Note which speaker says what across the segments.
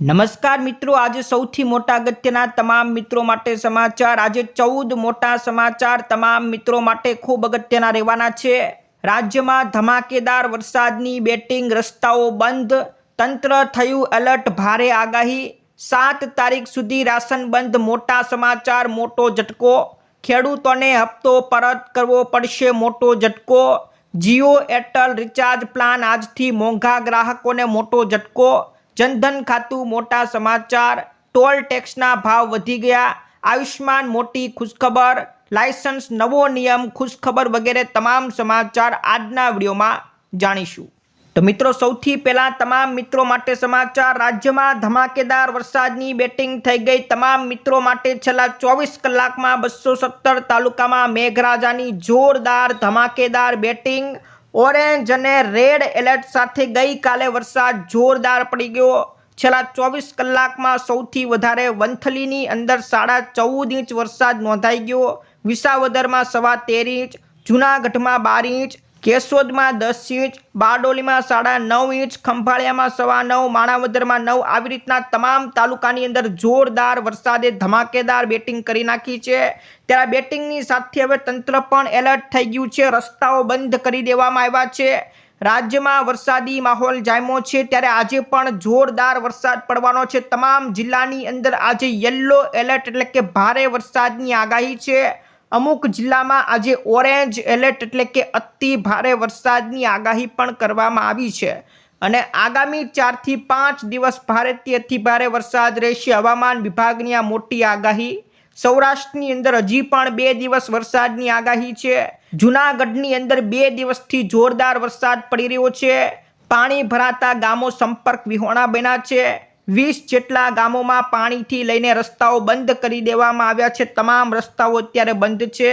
Speaker 1: નમસ્કાર મિત્રો, આજે સૌથી મોટા અગત્યના તમામ મિત્રો માટે સમાચાર. આજે ચૌદ મોટા સમાચાર તમામ મિત્રો માટે ખૂબ અગત્યના રહેવાના છે. રાજ્યમાં ધમાકેદાર વરસાદની બેટિંગ રસ્તાઓ બંધ. તંત્ર થયું એલર્ટ, ભારે આગાહી. સાત તારીખ સુધી રાશન બંધ, મોટા સમાચાર, મોટો ઝટકો. ખેડૂતોને હપ્તો પરત કરવો પડશે, મોટો ઝટકો. જીઓ એરટેલ રિચાર્જ પ્લાન આજથી મોંઘા ગ્રાહકોને મોટો ઝટકો. જનધન ખાતું મોટા સમાચાર, ટોલ ટેક્સના ભાવ વધી ગયા, આયુષ્માન મોટી ખુશખબર, લાયસન્સ નવો નિયમ, ખુશખબર વગેરે તમામ સમાચાર આજના વિડીયોમાં જાણીશું. તો મિત્રો, સૌથી પહેલાં તમામ મિત્રો માટે સમાચાર. રાજ્યમાં ધમાકેદાર વરસાદની બેટિંગ થઈ ગઈ. તમામ મિત્રો માટે છેલ્લા ચોવીસ કલાકમાં બસો સત્તર તાલુકામાં મેઘરાજાની જોરદાર ધમાકેદાર બેટિંગ ઓરેન્જ અને રેડ એલર્ટ સાથે ગઈકાલે વરસાદ જોરદાર પડી ગયો. છેલ્લા ચોવીસ કલાકમાં સૌથી વધારે વંથલીની અંદર સાડા ચૌદ ઇંચ વરસાદ નોંધાઈ ગયો. વિસાવદરમાં સવા તેર ઇંચ, જૂનાગઢમાં બાર ઇંચ કેશોદમાં દસ ઇંચ, બારડોલીમાં સાડા નવ ઇંચ, ખંભાળિયામાં સવા નવ, માણાવદરમાં નવ, આવી રીતના તમામ તાલુકાની અંદર જોરદાર વરસાદે ધમાકેદાર બેટિંગ કરી નાખી છે. ત્યારે બેટિંગની સાથે હવે તંત્ર પણ એલર્ટ થઈ ગયું છે. રસ્તાઓ બંધ કરી દેવામાં આવ્યા છે. રાજ્યમાં વરસાદી માહોલ જામ્યો છે. ત્યારે આજે પણ જોરદાર વરસાદ પડવાનો છે. તમામ જિલ્લાની અંદર આજે યલો એલર્ટ એટલે કે ભારે વરસાદની આગાહી છે. અમુક જિલ્લામાં આજે ઓરેન્જ એલર્ટ એટલે કે અતિ ભારે વરસાદની આગાહી પણ કરવામાં આવી છે. અને આગામી ચારથી પાંચ દિવસ ભારેથી અતિ ભારે વરસાદ રહેશે. હવામાન વિભાગની આ મોટી આગાહી સૌરાષ્ટ્રની અંદર હજી પણ બે દિવસ વરસાદની આગાહી છે. જૂનાગઢની અંદર બે દિવસથી જોરદાર વરસાદ પડી રહ્યો છે. પાણી ભરાતા ગામો સંપર્ક વિહોણા બન્યા છે. વીસ જેટલા ગામોમાં પાણીથી લઈને રસ્તાઓ બંધ કરી દેવામાં આવ્યા છે. તમામ રસ્તાઓ અત્યારે બંધ છે.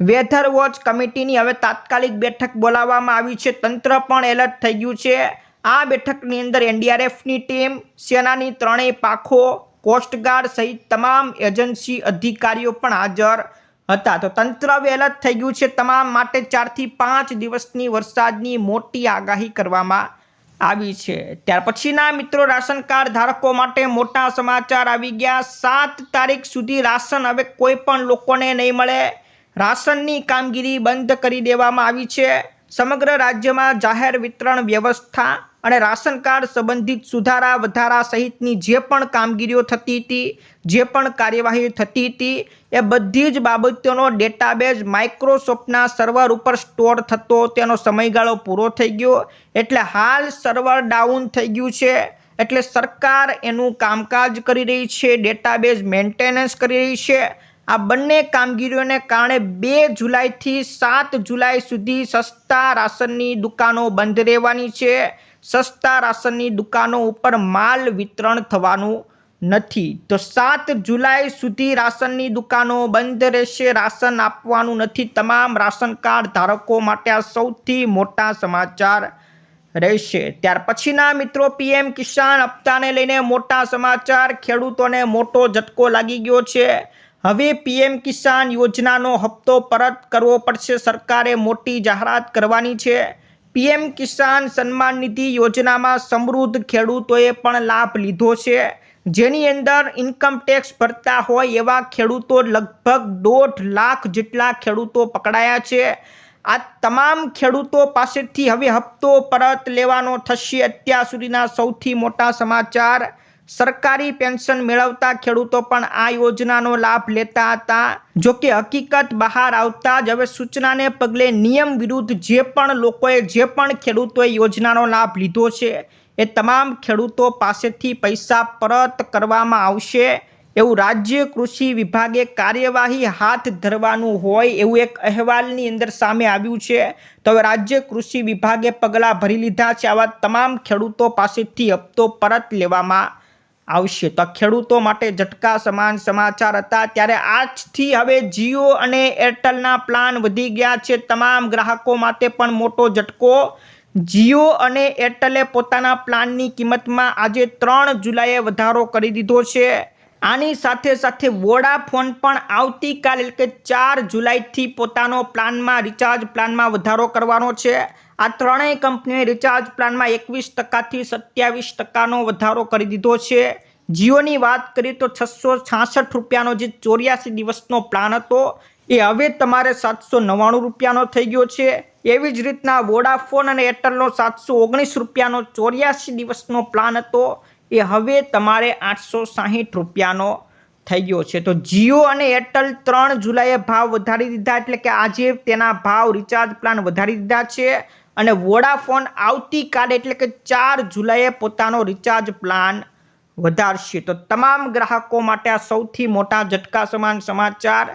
Speaker 1: વેધર વોચ કમિટીની હવે તાત્કાલિક બેઠક બોલાવવામાં આવી છે. તંત્ર પણ એલર્ટ થઈ ગયું છે. આ બેઠકની અંદર એનડીઆરએફની ટીમ, સેનાની ત્રણેય પાખો કોસ્ટગાર્ડ સહિત તમામ એજન્સી અધિકારીઓ પણ હાજર હતા. તો તંત્ર એલર્ટ થઈ ગયું છે. તમામ માટે ચારથી પાંચ દિવસની વરસાદની મોટી આગાહી કરવામાં આવી છે. ત્યાર પછીના મિત્રો રાશન કાર્ડ ધારકો માટે મોટા સમાચાર આવી ગયા. સાત તારીખ સુધી રાશન હવે કોઈ પણ લોકોને નહીં મળે. રાશનની કામગીરી બંધ કરી દેવામાં આવી છે. સમગ્ર રાજ્યમાં જાહેર વિતરણ વ્યવસ્થા અને રાશન કાર્ડ સંબંધિત સુધારા વધારા સહિતની જે પણ કામગીરીઓ થતી હતી, જે પણ કાર્યવાહી થતી હતી, એ બધી જ બાબતોનો ડેટાબેઝ માઇક્રોસોફ્ટના સર્વર ઉપર સ્ટોર થતો, તેનો સમયગાળો પૂરો થઈ ગયો. એટલે હાલ સર્વર ડાઉન થઈ ગયું છે. એટલે સરકાર એનું કામકાજ કરી રહી છે ડેટાબેઝ મેન્ટેનન્સ કરી રહી છે. આ બંને કામગીરીઓને કારણે બે જુલાઈથી સાત જુલાઈ સુધી સસ્તા રાશનની દુકાનો બંધ રહેવાની છે. સસ્તા રાશનની દુકાનો ઉપર માલ વિતરણ થવાનું નથી. તો સાત જુલાઈ સુધી રાશનની દુકાનો બંધ રહેશે. રાશન આપવાનું નથી. તમામ રાશન કાર્ડ ધારકો માટે આ સૌથી મોટા સમાચાર રહેશે. ત્યાર પછીના મિત્રો, પીએમ કિસાન હપ્તાને લઈને મોટા સમાચાર. ખેડૂતોને મોટો ઝટકો લાગી ગયો છે. હવે પીએમ કિસાન યોજનાનો હપ્તો પરત કરવો પડશે. સરકારે મોટી જાહેરાત કરવાની છે. પીએમ કિસાન સન્માન નિધિ યોજનામાં સમૃદ્ધ ખેડૂતોએ પણ લાભ લીધો છે. જેની અંદર ઇન્કમ ટેક્સ ભરતા હોય એવા ખેડૂતો લગભગ દોઢ લાખ જેટલા ખેડૂતો પકડાયા છે. આ તમામ ખેડૂતો પાસેથી હવે હપ્તો પરત લેવાનો થશે. અત્યાર સુધીના સૌથી મોટા સમાચાર સરકારી પેન્શન મેળવતા ખેડૂતો પણ આ યોજનાનો લાભ લેતા હતા. જો કે હકીકત બહાર આવતા જ હવે સૂચનાને પગલે નિયમ વિરુદ્ધ જે પણ લોકોએ જે પણ ખેડૂતોએ યોજનાનો લાભ લીધો છે, એ તમામ ખેડૂતો પાસેથી પૈસા પરત કરવામાં આવશે. એવું રાજ્ય કૃષિ વિભાગે કાર્યવાહી હાથ ધરવાનું હોય એવું એક અહેવાલની અંદર સામે આવ્યું છે. તો હવે રાજ્ય કૃષિ વિભાગે પગલાં ભરી લીધા છે આવા તમામ ખેડૂતો પાસેથી હપ્તો પરત લેવામાં આવશે. તો ખેડૂતો માટે ઝટકા સમાન સમાચાર હતા. ત્યારે આજથી હવે જીઓ અને એરટેલના પ્લાન વધી ગયા છે. તમામ ગ્રાહકો માટે પણ મોટો ઝટકો. જીઓ અને એરટેલે પોતાના પ્લાનની કિંમતમાં આજે ત્રણ જુલાઈએ વધારો કરી દીધો છે. આની સાથે સાથે વોડાફોન પણ આવતીકાલ એટલે કે ચાર જુલાઈથી પોતાનો પ્લાનમાં, રિચાર્જ પ્લાનમાં વધારો કરવાનો છે. આ ત્રણેય કંપનીઓએ રિચાર્જ પ્લાનમાં એકવીસ ટકાથી સત્યાવીસ ટકાનો વધારો કરી દીધો છે. જીઓની વાત કરીએ તો છસો છાસઠ રૂપિયાનો જે ચોર્યાસી દિવસનો પ્લાન હતો, એ હવે તમારે સાતસો નવ્વાણું રૂપિયાનો થઈ ગયો છે. એવી જ રીતના વોડાફોન અને એરટેલનો સાતસો ઓગણીસ રૂપિયાનો ચોર્યાસી દિવસનો પ્લાન હતો, એ હવે તમારે આઠસો સાહીઠ રૂપિયાનો થઈ ગયો છે. તો જીઓ અને એરટેલ ત્રણ જુલાઈએ ભાવ વધારી દીધા, એટલે કે આજે તેના ભાવ રિચાર્જ પ્લાન વધારી દીધા છે. અને વોડાફોન આવતીકાલે એટલે કે ચાર જુલાઈએ પોતાનો રિચાર્જ પ્લાન વધારશે. તો તમામ ગ્રાહકો માટે આ સૌથી મોટા ઝટકા સમાન સમાચાર.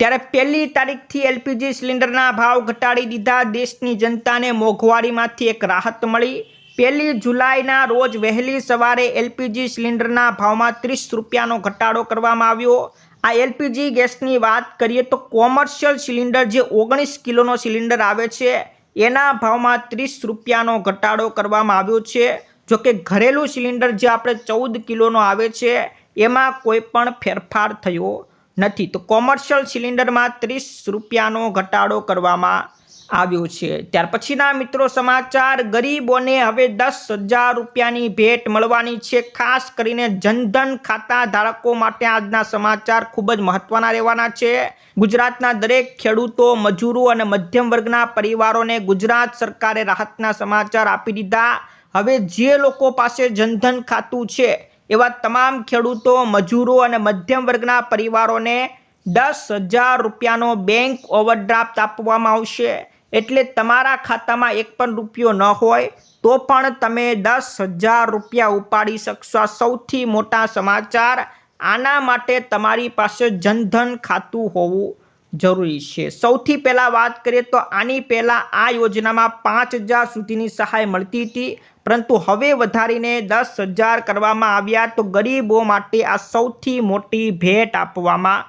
Speaker 1: ત્યારે પહેલી તારીખથી એલપીજી સિલિન્ડરના ભાવ ઘટાડી દીધા. દેશની જનતાને મોંઘવારીમાંથી એક રાહત મળી. પહેલી જુલાઈના રોજ વહેલી સવારે એલપીજી સિલિન્ડરના ભાવમાં ત્રીસ રૂપિયાનો ઘટાડો કરવામાં આવ્યો. આ એલપીજી ગેસની વાત કરીએ તો કોમર્શિયલ સિલિન્ડર જે ઓગણીસ કિલોનો સિલિન્ડર આવે છે એના ભાવમાં ત્રીસ રૂપિયાનો ઘટાડો કરવામાં આવ્યો છે. જો કે ઘરેલું સિલિન્ડર જે આપણે ચૌદ કિલોનો આવે છે, એમાં કોઈ પણ ફેરફાર થયો નથી. તો કોમર્શિયલ સિલિન્ડરમાં ત્રીસ રૂપિયાનો ઘટાડો કરવામાં આવ્યો છે. ત્યાર પછીના મિત્રો સમાચાર, ગરીબોને હવે દસ હજાર રૂપિયાની ભેટ મળવાની છે. ખાસ કરીને જનધન ખાતા ધારકો માટે આજના સમાચાર ખૂબ જ મહત્વના રહેવાના છે. ગુજરાતના દરેક ખેડૂતો, મજૂરો અને મધ્યમ વર્ગના પરિવારોને ગુજરાત સરકારે રાહતના સમાચાર આપી દીધા. હવે જે લોકો પાસે જનધન ખાતું છે, એવા તમામ ખેડૂતો, મજૂરો અને મધ્યમ વર્ગના પરિવારોને દસ હજાર રૂપિયાનો બેંક ઓવરડ્રાફ્ટ આપવામાં આવશે. એટલે તમારા ખાતામાં એક પણ રૂપિયો ન હોય, તો પણ તમે દસ હજાર રૂપિયા ઉપાડી શકશો. આ સૌથી મોટા સમાચાર. આના માટે તમારી પાસે જનધન ખાતું હોવું જરૂરી છે. સૌથી પહેલાં વાત કરીએ તો આની પહેલાં આ યોજનામાં પાંચ હજાર સુધીની સહાય મળતી હતી, પરંતુ હવે વધારીને દસ હજાર કરવામાં આવ્યા તો ગરીબો માટે આ સૌથી મોટી ભેટ આપવામાં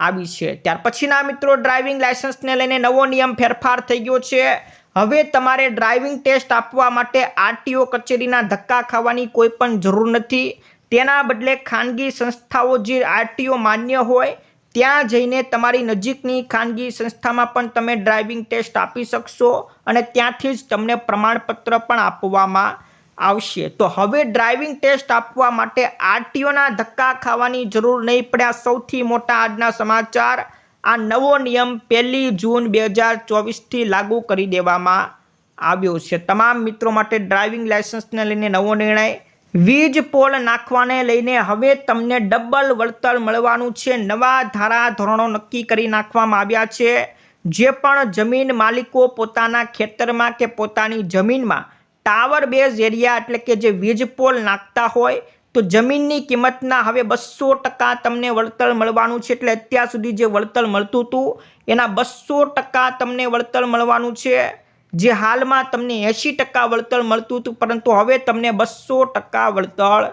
Speaker 1: આવી છે. ત્યાર પછીના મિત્રો ડ્રાઇવિંગ લાયસન્સને લઈને નવો નિયમ ફેરફાર થઈ ગયો છે. હવે તમારે ડ્રાઇવિંગ ટેસ્ટ આપવા માટે આરટીઓ કચેરીના ધક્કા ખાવાની કોઈ પણ જરૂર નથી. તેના બદલે ખાનગી સંસ્થાઓ જે આરટીઓ માન્ય હોય, ત્યાં જઈને તમારી નજીકની ખાનગી સંસ્થામાં પણ તમે ડ્રાઇવિંગ ટેસ્ટ આપી શકશો અને ત્યાંથી જ તમને પ્રમાણપત્ર પણ આપવામાં આવશે. તો હવે ડ્રાઇવિંગ ટેસ્ટ આપવા માટે આરટીઓના ધક્કા ખાવાની જરૂર નહીં પડ્યા. સૌથી મોટા આજના સમાચાર, આ નવો નિયમ પહેલી જૂન બે હજાર ચોવીસથી લાગુ કરી દેવામાં આવ્યો છે. તમામ મિત્રો માટે ડ્રાઇવિંગ લાયસન્સને લઈને નવો નિર્ણય. વીજ પોલ નાખવાને લઈને હવે તમને ડબલ વળતર મળવાનું છે. નવા ધારા ધોરણો નક્કી કરી નાખવામાં આવ્યા છે. જે પણ જમીન માલિકો પોતાના ખેતરમાં કે પોતાની જમીનમાં ટાવર બેઝ એરિયા એટલે કે જે વીજ પોલ નાખતા હોય, તો જમીનની કિંમતના હવે બસો ટકા તમને વળતર મળવાનું છે. એટલે અત્યાર સુધી જે વળતર મળતું હતું, એના બસો ટકા તમને વળતર મળવાનું છે. જે હાલમાં તમને એંશી ટકા વળતર મળતું હતું, પરંતુ હવે તમને બસો ટકા વળતર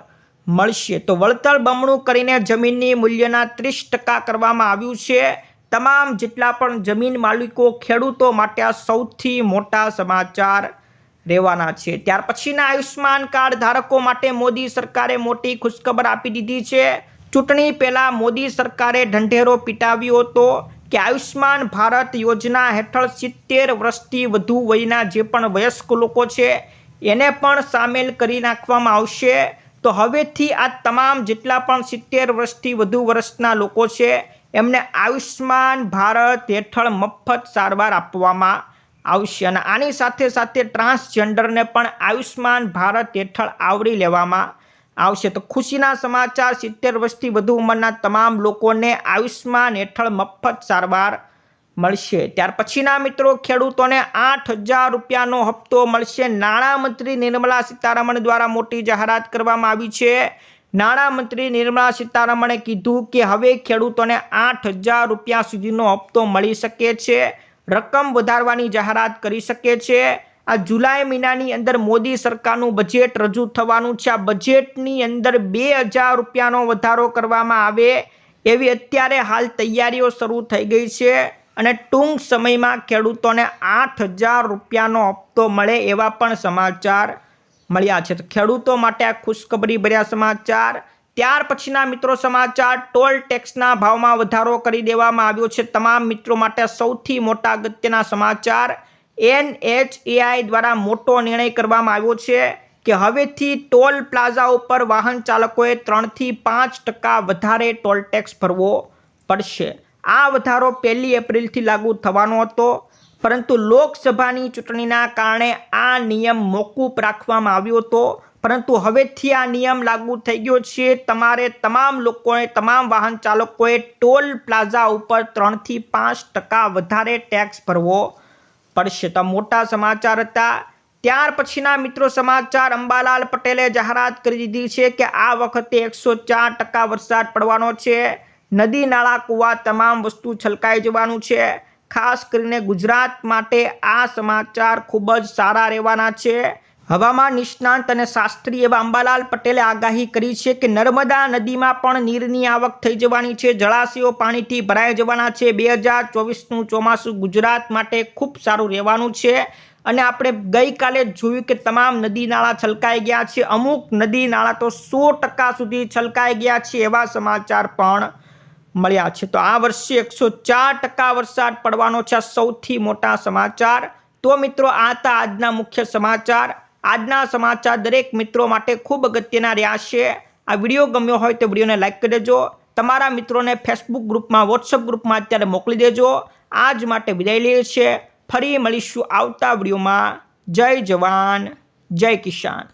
Speaker 1: મળશે. તો વળતર બમણું કરીને જમીનની મૂલ્યના ત્રીસ ટકા કરવામાં આવ્યું છે. તમામ જેટલા પણ જમીન માલિકો ખેડૂતો માટે આ સૌથી મોટા સમાચાર રહેવાના છે. ત્યાર પછીના આયુષ્માન કાર્ડ ધારકો માટે મોદી સરકારે મોટી ખુશખબર આપી દીધી છે. ચૂંટણી પહેલાં મોદી સરકારે ઢંઢેરો પીટાવ્યો હતો કે આયુષ્માન ભારત યોજના હેઠળ સિત્તેર વર્ષથી વધુ વયના જે પણ વયસ્ક લોકો છે, એને પણ સામેલ કરી નાખવામાં આવશે. તો હવેથી આ તમામ જેટલા પણ સિત્તેર વર્ષથી વધુ વર્ષના લોકો છે, એમને આયુષ્માન ભારત હેઠળ મફત સારવાર આપવામાં આવશે. અને આની સાથે સાથે ટ્રાન્સજેન્ડરને પણ આયુષ્માન ભારત હેઠળ આવરી લેવામાં આવશે. તો ખુશીના સમાચાર, સિત્તેર વર્ષથી વધુ ઉંમરના તમામ લોકોને આયુષ્માન હેઠળ મફત સારવાર મળશે. ત્યાર પછીના મિત્રો, ખેડૂતોને આઠ હજાર રૂપિયાનો હપ્તો મળશે. નાણામંત્રી નિર્મલા સીતારમણ દ્વારા મોટી જાહેરાત કરવામાં આવી છે. નાણામંત્રી નિર્મલા સીતારમણે કીધું કે હવે ખેડૂતોને આઠ હજાર રૂપિયા સુધીનો હપ્તો મળી શકે છે. રકમ વધારવાની જાહેરાત કરી શકે છે. આ જુલાઈ મહિનાની અંદર મોદી સરકારનું બજેટ રજૂ થવાનું છે. આ બજેટની અંદર બે હજાર રૂપિયાનો વધારો કરવામાં આવે એવી અત્યારે હાલ તૈયારીઓ શરૂ થઈ ગઈ છે અને ટૂંક સમયમાં ખેડૂતોને આઠ હજાર રૂપિયાનો હપ્તો મળે એવા પણ સમાચાર મળ્યા છે. ખેડૂતો માટે આ ખુશખબરી ભર્યા સમાચાર. ત્યાર પછીના મિત્રો સમાચાર, ટોલ ટેક્સના ભાવમાં વધારો કરી દેવામાં આવ્યો છે. તમામ મિત્રો માટે સૌથી મોટા અગત્યના સમાચાર, એનએચએઆઈ દ્વારા મોટો નિર્ણય કરવામાં આવ્યો છે કે હવેથી ટોલ પ્લાઝા ઉપર વાહન ચાલકોએ ત્રણથી પાંચ ટકા વધારે ટોલ ટેક્સ ભરવો પડશે. આ વધારો પહેલી એપ્રિલથી લાગુ થવાનો હતો, પરંતુ લોકસભાની ચૂંટણીના કારણે આ નિયમ મોકૂફ રાખવામાં આવ્યો હતો. પરંતુ હવેથી આ નિયમ લાગુ થઈ ગયો છે. તમારે તમામ લોકોએ, તમામ વાહન ચાલકોએ ટોલ પ્લાઝા ઉપર ત્રણથી પાંચ ટકા વધારે ટેક્સ ભરવો પડશે. તો મોટા સમાચાર હતા. ત્યાર પછીના મિત્રો સમાચાર, અંબાલાલ પટેલે જાહેરાત કરી દીધી છે કે આ વખતે એકસો ચાર ટકા વરસાદ પડવાનો છે. નદી, નાળા, કૂવા તમામ વસ્તુ છલકાઈ જવાનું છે. ખાસ કરીને ગુજરાત માટે આ સમાચાર ખૂબ જ સારા રહેવાના છે. હવામાન નિષ્ણાંત અને શાસ્ત્રી એવા અંબાલાલ પટેલે આગાહી કરી છે કે નર્મદા નદીમાં પણ નીરની આવક થઈ જવાની છે. જળાશયો પાણીથી ભરાઈ જવાના છે. બે હજાર ચોવીસનું ચોમાસું ગુજરાત માટે ખૂબ સારું રહેવાનું છે. અને આપણે ગઈકાલે જોયું કે તમામ નદી નાળા છલકાઈ ગયા છે. અમુક નદી નાળા તો સો ટકા સુધી છલકાઈ ગયા છે એવા સમાચાર પણ મળ્યા છે. તો આ વર્ષે એકસો ચાર ટકા વરસાદ પડવાનો છે. સૌથી મોટા સમાચાર. તો મિત્રો, આ હતા આજના મુખ્ય સમાચાર. આજના સમાચાર દરેક મિત્રો માટે ખૂબ અગત્યના રહ્યા છે. આ વીડિયો ગમ્યો હોય તો વિડીયોને લાઇક કરી દેજો. તમારા મિત્રોને ફેસબુક ગ્રુપમાં વોટ્સઅપ ગ્રુપમાં અત્યારે મોકલી દેજો. આજ માટે વિદાય લઈએ છીએ. ફરી મળીશું આવતા વિડીયોમાં. જય જવાન, જય કિસાન.